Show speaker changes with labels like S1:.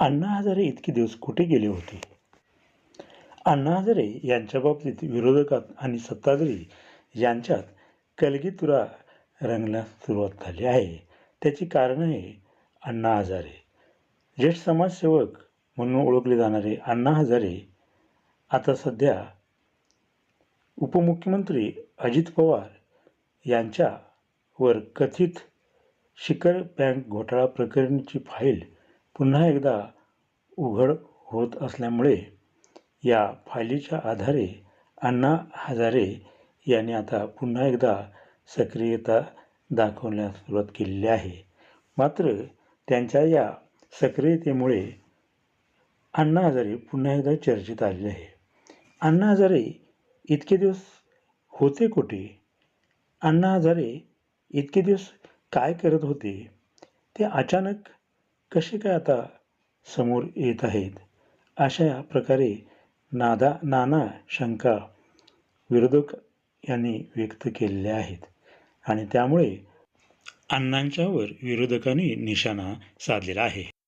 S1: अण्णा हजारे इतके दिवस कुठे गेले होते? अण्णा हजारे यांच्या बाबतीत विरोधकात आणि सत्ताधारी यांच्यात कलगीतुरा रंगण्यास सुरुवात झाली आहे. त्याची कारण आहे अण्णा हजारे. ज्येष्ठ समाजसेवक म्हणून ओळखले जाणारे अण्णा हजारे आता सध्या उपमुख्यमंत्री अजित पवार यांच्यावर कथित शिखर बँक घोटाळा प्रकरणीची फाईल पुन्हा एकदा उघड होत असल्यामुळे या फायलीच्या आधारे अण्णा हजारे यांनी आता पुन्हा एकदा सक्रियता दाखवण्यास सुरुवात केलेली आहे. मात्र त्यांच्या या सक्रियतेमुळे अण्णा हजारे पुन्हा एकदा चर्चेत आलेले आहे. अण्णा हजारे इतके दिवस होते कुठे? अण्णा हजारे इतके दिवस काय करत होते? ते अचानक कसे काय आता समोर येत आहेत? अशा प्रकारे नादा नाना शंका विरोधक यांनी व्यक्त केलेल्या आहेत. आणि त्यामुळे अण्णांच्यावर विरोधकांनी निशाणा साधलेला आहे.